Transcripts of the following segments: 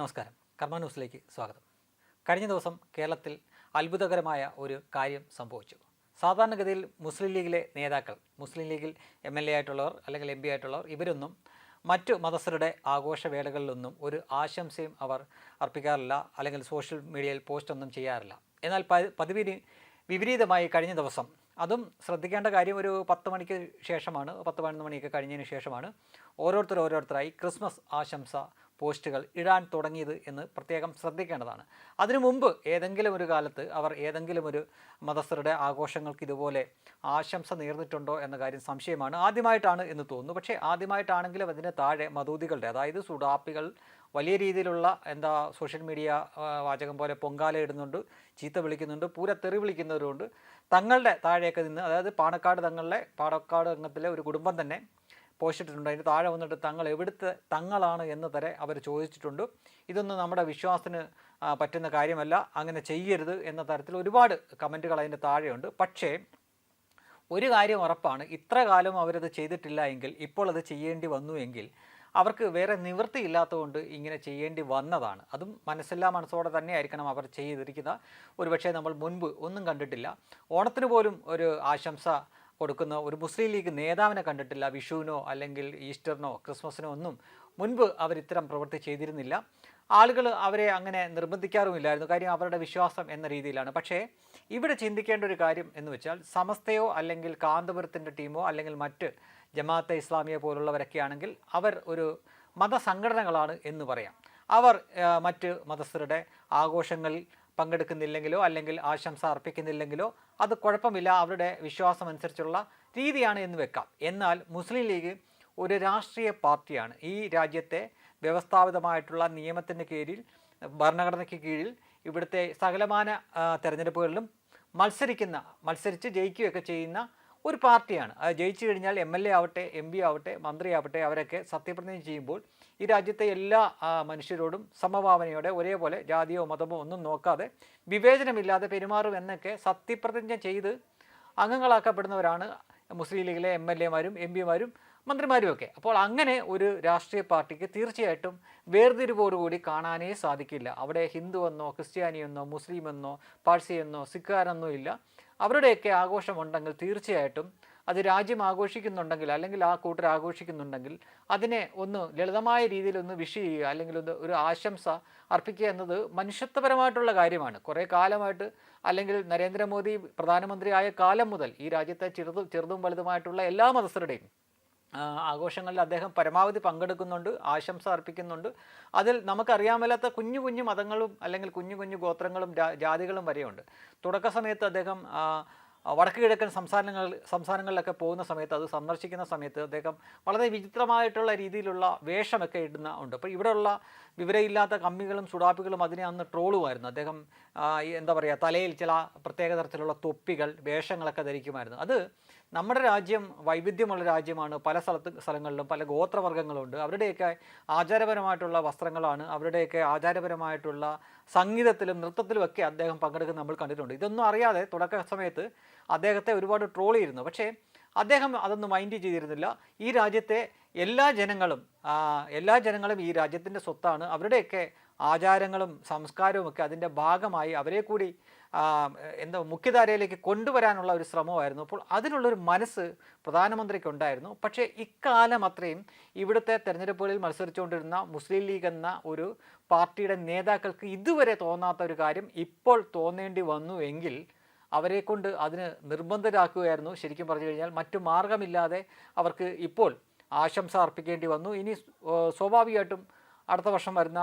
നമസ്കാരം. കർമ്മ ന്യൂസിലേക്ക് സ്വാഗതം. കഴിഞ്ഞ ദിവസം കേരളത്തിൽ അത്ഭുതകരമായ ഒരു കാര്യം സംഭവിച്ചു. സാധാരണഗതിയിൽ മുസ്ലിം ലീഗിലെ നേതാക്കൾ മുസ്ലിം ലീഗിൽ എം എൽ എ ആയിട്ടുള്ളവർ അല്ലെങ്കിൽ എം പി ആയിട്ടുള്ളവർ ഇവരൊന്നും മറ്റു മതസ്ഥരുടെ ആഘോഷവേളകളിലൊന്നും ഒരു ആശംസയും അവർ അർപ്പിക്കാറില്ല അല്ലെങ്കിൽ സോഷ്യൽ മീഡിയയിൽ പോസ്റ്റൊന്നും ചെയ്യാറില്ല. എന്നാൽ പതിവിന് വിപരീതമായി കഴിഞ്ഞ ദിവസം അതും ശ്രദ്ധിക്കേണ്ട കാര്യം ഒരു പത്ത് മണിക്ക് ശേഷമാണ് പത്ത് പതിനൊന്ന് മണിയൊക്കെ കഴിഞ്ഞതിന് ശേഷമാണ് ഓരോരുത്തർ ഓരോരുത്തരായി ക്രിസ്മസ് ആശംസ പോസ്റ്റുകൾ ഇടാൻ തുടങ്ങിയത് എന്ന് പ്രത്യേകം ശ്രദ്ധിക്കേണ്ടതാണ്. അതിനു മുമ്പ് ഏതെങ്കിലും ഒരു കാലത്ത് അവർ ഏതെങ്കിലും ഒരു മതസ്ഥരുടെ ആഘോഷങ്ങൾക്ക് ഇതുപോലെ ആശംസ നേർന്നിട്ടുണ്ടോ എന്ന കാര്യം സംശയമാണ്. ആദ്യമായിട്ടാണ് എന്ന് തോന്നുന്നു. പക്ഷേ ആദ്യമായിട്ടാണെങ്കിലും അതിന് താഴെ മതൂതികളുടെ അതായത് സുഡാപ്പികൾ വലിയ രീതിയിലുള്ള എന്താ സോഷ്യൽ മീഡിയ വാചകം പോലെ പൊങ്കാല ഇടുന്നുണ്ട് ചീത്ത വിളിക്കുന്നുണ്ട് പൂര തെറി വിളിക്കുന്നവരുണ്ട് തങ്ങളുടെ താഴെയൊക്കെ നിന്ന് അതായത് പാണക്കാട് തങ്ങളുടെ പാണക്കാട് അംഗത്തിലെ ഒരു കുടുംബം തന്നെ പോസ്റ്റ് അതിന്റെ താഴെ വന്നിട്ട് തങ്ങൾ എവിടുത്തെ തങ്ങളാണ് എന്ന് വരെ അവർ ചോദിച്ചിട്ടുണ്ട്. ഇതൊന്നും നമ്മുടെ വിശ്വാസത്തിന് പറ്റുന്ന കാര്യമല്ല. അങ്ങനെ ചെയ്യരുത് എന്ന തരത്തിൽ ഒരുപാട് കമന്റുകൾ അതിന്റെ താഴെയുണ്ട്. പക്ഷേ ഒരു കാര്യം ഉറപ്പാണ്. ഇത്ര കാലം അവരത് ചെയ്തിട്ടില്ല എങ്കിൽ ഇപ്പോൾ അത് ചെയ്യേണ്ടി വന്നു എങ്കിൽ അവർക്ക് വേറെ നിവൃത്തിയില്ലാത്തതുകൊണ്ട് ഇങ്ങനെ ചെയ്യേണ്ടി വന്നതാണ്. അതും മനസ്സില്ലാ മനസ്സോടെ തന്നെ ആയിരിക്കണം അവർ ചെയ്തിരിക്കുന്ന. ഒരുപക്ഷെ നമ്മൾ മുൻപ് ഒന്നും കണ്ടിട്ടില്ല. ഓണത്തിന് പോലും ഒരു ആശംസ കൊടുക്കുന്ന ഒരു മുസ്ലിം ലീഗ് നേതാവിനെ കണ്ടിട്ടില്ല വിഷുവിനോ അല്ലെങ്കിൽ ഈസ്റ്ററിനോ ക്രിസ്മസിനോ ഒന്നും മുൻപ് അവർ ഇത്തരം പ്രവൃത്തി ചെയ്തിരുന്നില്ല. ആളുകൾ അവരെ അങ്ങനെ നിർബന്ധിക്കാറുമില്ലായിരുന്നു. കാര്യം അവരുടെ വിശ്വാസം എന്ന രീതിയിലാണ്. പക്ഷേ ഇവിടെ ചിന്തിക്കേണ്ട ഒരു കാര്യം എന്ന് വെച്ചാൽ സമസ്തയോ അല്ലെങ്കിൽ കാന്തപുരത്തിന്റെ ടീമോ അല്ലെങ്കിൽ മറ്റ് ജമാഅത്തെ ഇസ്ലാമിയെ പോലുള്ളവരൊക്കെ ആണെങ്കിൽ അവർ ഒരു മതസംഘടനകളാണ് എന്ന് പറയാം. അവർ മറ്റ് മതസ്ഥരുടെ ആഘോഷങ്ങളിൽ പങ്കെടുക്കുന്നില്ലെങ്കിലോ അല്ലെങ്കിൽ ആശംസ അർപ്പിക്കുന്നില്ലെങ്കിലോ അത് കുഴപ്പമില്ല. അവരുടെ വിശ്വാസം അനുസരിച്ചുള്ള രീതിയാണ് എന്ന് വെക്കാം. എന്നാൽ മുസ്ലിം ലീഗ് ഒരു രാഷ്ട്രീയ പാർട്ടിയാണ്. ഈ രാജ്യത്തെ വ്യവസ്ഥാപിതമായിട്ടുള്ള നിയമത്തിന്റെ കീഴിൽ ഭരണഘടനയ്ക്ക് കീഴിൽ ഇവിടുത്തെ സകലമാന തിരഞ്ഞെടുപ്പുകളിലും മത്സരിക്കുന്ന മത്സരിച്ച് ജയിക്കുകയൊക്കെ ചെയ്യുന്ന ഒരു പാർട്ടിയാണ്. അത് ജയിച്ചു കഴിഞ്ഞാൽ എം എൽ എ ആവട്ടെ എം പി ആവട്ടെ മന്ത്രിയാവട്ടെ അവരൊക്കെ സത്യപ്രതിജ്ഞ ചെയ്യുമ്പോൾ ഈ രാജ്യത്തെ എല്ലാ മനുഷ്യരോടും സമഭാവനയോടെ ഒരേപോലെ ജാതിയോ മതമോ ഒന്നും നോക്കാതെ വിവേചനമില്ലാതെ പെരുമാറും എന്നൊക്കെ സത്യപ്രതിജ്ഞ ചെയ്ത് അംഗങ്ങളാക്കപ്പെടുന്നവരാണ് മുസ്ലിം ലീഗിലെ എം എൽ എമാരും എം പിമാരും മന്ത്രിമാരും ഒക്കെ. അപ്പോൾ അങ്ങനെ ഒരു രാഷ്ട്രീയ പാർട്ടിക്ക് തീർച്ചയായിട്ടും വേർതിരിവോടുകൂടി കാണാനേ സാധിക്കില്ല. അവിടെ ഹിന്ദു എന്നോ ക്രിസ്ത്യാനിയെന്നോ മുസ്ലിം എന്നോ പാഴ്സി എന്നോ സിഖാരെന്നോ ഇല്ല. അവരുടെയൊക്കെ ആഘോഷമുണ്ടെങ്കിൽ തീർച്ചയായിട്ടും അത് രാജ്യം ആഘോഷിക്കുന്നുണ്ടെങ്കിൽ അല്ലെങ്കിൽ ആ കൂട്ടർ ആഘോഷിക്കുന്നുണ്ടെങ്കിൽ അതിനെ ഒന്ന് ലളിതമായ രീതിയിൽ ഒന്ന് വിഷ് ചെയ്യുക അല്ലെങ്കിൽ ഒന്ന് ഒരു ആശംസ അർപ്പിക്കുക എന്നത് മനുഷ്യത്വപരമായിട്ടുള്ള കാര്യമാണ്. കുറേ കാലമായിട്ട് അല്ലെങ്കിൽ നരേന്ദ്രമോദി പ്രധാനമന്ത്രിയായ കാലം മുതൽ ഈ രാജ്യത്തെ ചെറുതും ചെറുതും വലുതുമായിട്ടുള്ള എല്ലാ മതസ്ഥരുടെയും ആഘോഷങ്ങളിൽ അദ്ദേഹം പരമാവധി പങ്കെടുക്കുന്നുണ്ട് ആശംസ അർപ്പിക്കുന്നുണ്ട്. അതിൽ നമുക്കറിയാമല്ലാത്ത കുഞ്ഞു കുഞ്ഞു മതങ്ങളും അല്ലെങ്കിൽ കുഞ്ഞു കുഞ്ഞു ഗോത്രങ്ങളും ജാതികളും വരെയുണ്ട്. തുടക്ക സമയത്ത് അദ്ദേഹം വടക്ക് കിഴക്കൻ സംസ്ഥാനങ്ങൾ സംസ്ഥാനങ്ങളിലൊക്കെ പോകുന്ന സമയത്ത് അത് സന്ദർശിക്കുന്ന സമയത്ത് അദ്ദേഹം വളരെ വിചിത്രമായിട്ടുള്ള രീതിയിലുള്ള വേഷമൊക്കെ ഇടുന്ന ഉണ്ട്. അപ്പോൾ ഇവിടെയുള്ള വിവരമില്ലാത്ത കമ്മികളും സുഡാപ്പികളും അതിനെ അന്ന് ട്രോളുമായിരുന്നു. അദ്ദേഹം എന്താ പറയുക തലയിൽ ചില പ്രത്യേക തരത്തിലുള്ള തൊപ്പികൾ വേഷങ്ങളൊക്കെ ധരിക്കുമായിരുന്നു. അത് നമ്മുടെ രാജ്യം വൈവിധ്യമുള്ള രാജ്യമാണ്. പല സ്ഥലത്ത് സ്ഥലങ്ങളിലും പല ഗോത്രവർഗങ്ങളുണ്ട്. അവരുടെയൊക്കെ ആചാരപരമായിട്ടുള്ള വസ്ത്രങ്ങളാണ്. അവരുടെയൊക്കെ ആചാരപരമായിട്ടുള്ള സംഗീതത്തിലും നൃത്തത്തിലും ഒക്കെ അദ്ദേഹം പങ്കെടുക്കുന്നത് നമ്മൾ കണ്ടിട്ടുണ്ട്. ഇതൊന്നും അറിയാതെ തുടക്ക സമയത്ത് അദ്ദേഹത്തെ ഒരുപാട് ട്രോൾ ചെയ്തിരുന്നു. പക്ഷേ അദ്ദേഹം അതൊന്നും മൈൻഡ് ചെയ്തിരുന്നില്ല. ഈ രാജ്യത്തെ എല്ലാ ജനങ്ങളും എല്ലാ ജനങ്ങളും ഈ രാജ്യത്തിന്റെ സ്വത്താണ്. അവരുടെയൊക്കെ ആചാരങ്ങളും സംസ്കാരവും ഒക്കെ അതിന്റെ ഭാഗമായി അവരെ കൂടി എന്തോ മുഖ്യധാരയിലേക്ക് കൊണ്ടുവരാനുള്ള ഒരു ശ്രമമായിരുന്നു. അപ്പോൾ അതിനുള്ളൊരു മനസ്സ് പ്രധാനമന്ത്രിക്ക് ഉണ്ടായിരുന്നു പക്ഷേ ഇക്കാലം അത്രയും ഇവിടുത്തെ തെരഞ്ഞെടുപ്പുകളിൽ മത്സരിച്ചുകൊണ്ടിരുന്ന മുസ്ലിം ലീഗ് എന്ന ഒരു പാർട്ടിയുടെ നേതാക്കൾക്ക് ഇതുവരെ തോന്നാത്ത ഒരു കാര്യം ഇപ്പോൾ തോന്നേണ്ടി വന്നു എങ്കിൽ അവരെ കൊണ്ട് അതിന് നിർബന്ധരാക്കുകയായിരുന്നു. ശരിക്കും പറഞ്ഞു കഴിഞ്ഞാൽ മറ്റു മാർഗമില്ലാതെ അവർക്ക് ഇപ്പോൾ ആശംസ അർപ്പിക്കേണ്ടി വന്നു. ഇനി സ്വാഭാവികമായിട്ടും അടുത്ത വർഷം വരുന്ന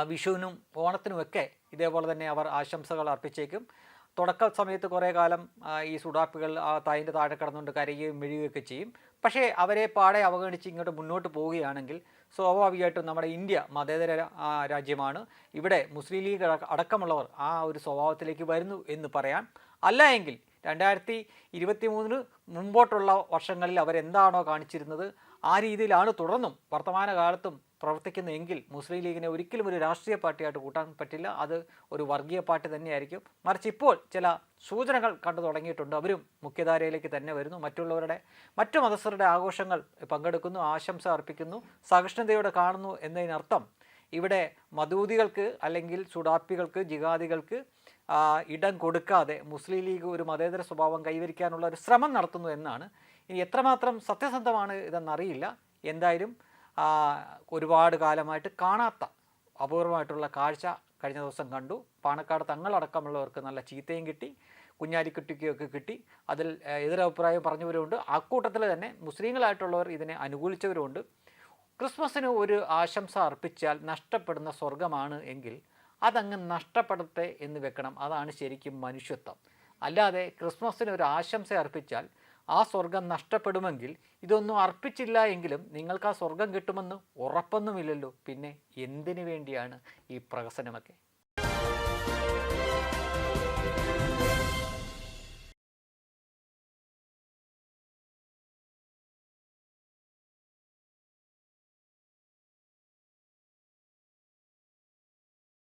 വിഷുവിനും ഓണത്തിനുമൊക്കെ ഇതേപോലെ തന്നെ അവർ ആശംസകൾ അർപ്പിച്ചേക്കും. തുടക്ക സമയത്ത് കുറേ കാലം ഈ സുഡാപ്പുകൾ ആ തായിന്റെ താഴെ കിടന്നുകൊണ്ട് കരയുകയും മെഴുകുകയൊക്കെ ചെയ്യും. പക്ഷേ അവരെ പാടെ അവഗണിച്ച് ഇങ്ങോട്ട് മുന്നോട്ട് പോവുകയാണെങ്കിൽ സ്വാഭാവികമായിട്ടും നമ്മുടെ ഇന്ത്യ മതേതര രാജ്യമാണ്. ഇവിടെ മുസ്ലിം ലീഗ് അടക്ക- അടക്കമുള്ളവർ ആ ഒരു സ്വഭാവത്തിലേക്ക് വരുന്നു എന്ന് പറയാം. അല്ല എങ്കിൽ രണ്ടായിരത്തി ഇരുപത്തി മൂന്നിന് മുമ്പോട്ടുള്ള വർഷങ്ങളിൽ അവരെന്താണോ കാണിച്ചിരുന്നത് ആ രീതിയിലാണ് തുടർന്നും വർത്തമാനകാലത്തും പ്രവർത്തിക്കുന്നതെങ്കിൽ മുസ്ലിം ലീഗിനെ ഒരിക്കലും ഒരു രാഷ്ട്രീയ പാർട്ടിയായിട്ട് കൂട്ടാൻ പറ്റില്ല. അത് ഒരു വർഗീയ പാർട്ടി തന്നെയായിരിക്കും. മറിച്ച് ഇപ്പോൾ ചില സൂചനകൾ കണ്ടു തുടങ്ങിയിട്ടുണ്ട്. അവരും മുഖ്യധാരയിലേക്ക് തന്നെ വരുന്നു. മറ്റുള്ളവരുടെ മറ്റു മതസ്ഥരുടെ ആഘോഷങ്ങൾ പങ്കെടുക്കുന്നു ആശംസ അർപ്പിക്കുന്നു സഹിഷ്ണുതയോടെ കാണുന്നു എന്നതിനർത്ഥം ഇവിടെ മദൂതികൾക്ക് അല്ലെങ്കിൽ സുഡാപ്പികൾക്ക് ജിഹാദികൾക്ക് ഇടം കൊടുക്കാതെ മുസ്ലിം ലീഗ് ഒരു മതേതര സ്വഭാവം കൈവരിക്കാനുള്ള ഒരു ശ്രമം നടത്തുന്നു എന്നാണ്. ഇനി എത്രമാത്രം സത്യസന്ധമാണ് ഇതെന്നറിയില്ല. എന്തായാലും ഒരുപാട് കാലമായിട്ട് കാണാത്ത അപൂർവമായിട്ടുള്ള കാഴ്ച കഴിഞ്ഞ ദിവസം കണ്ടു. പാണക്കാട് തങ്ങളടക്കമുള്ളവർക്ക് നല്ല ചീത്തയും കിട്ടി കുഞ്ഞാലിക്കുട്ടിക്കൊക്കെ കിട്ടി. അതിൽ എതിരഭിപ്രായം പറഞ്ഞവരുമുണ്ട്. അക്കൂട്ടത്തിൽ തന്നെ മുസ്ലിങ്ങളായിട്ടുള്ളവർ ഇതിനെ അനുകൂലിച്ചവരുമുണ്ട്. ക്രിസ്മസിന് ഒരു ആശംസ അർപ്പിച്ചാൽ നഷ്ടപ്പെടുന്ന സ്വർഗമാണ് എങ്കിൽ അതങ്ങ് നഷ്ടപ്പെടട്ടെ എന്ന് വെക്കണം. അതാണ് ശരിക്കും മനുഷ്യത്വം. അല്ലാതെ ക്രിസ്മസിന് ഒരു ആശംസ അർപ്പിച്ചാൽ ആ സ്വർഗം നഷ്ടപ്പെടുമെങ്കിൽ ഇതൊന്നും അർപ്പിച്ചില്ല എങ്കിലും നിങ്ങൾക്ക് ആ സ്വർഗം കിട്ടുമെന്ന് ഉറപ്പൊന്നുമില്ലല്ലോ. പിന്നെ എന്തിനു വേണ്ടിയാണ് ഈ പ്രഹസനമൊക്കെ?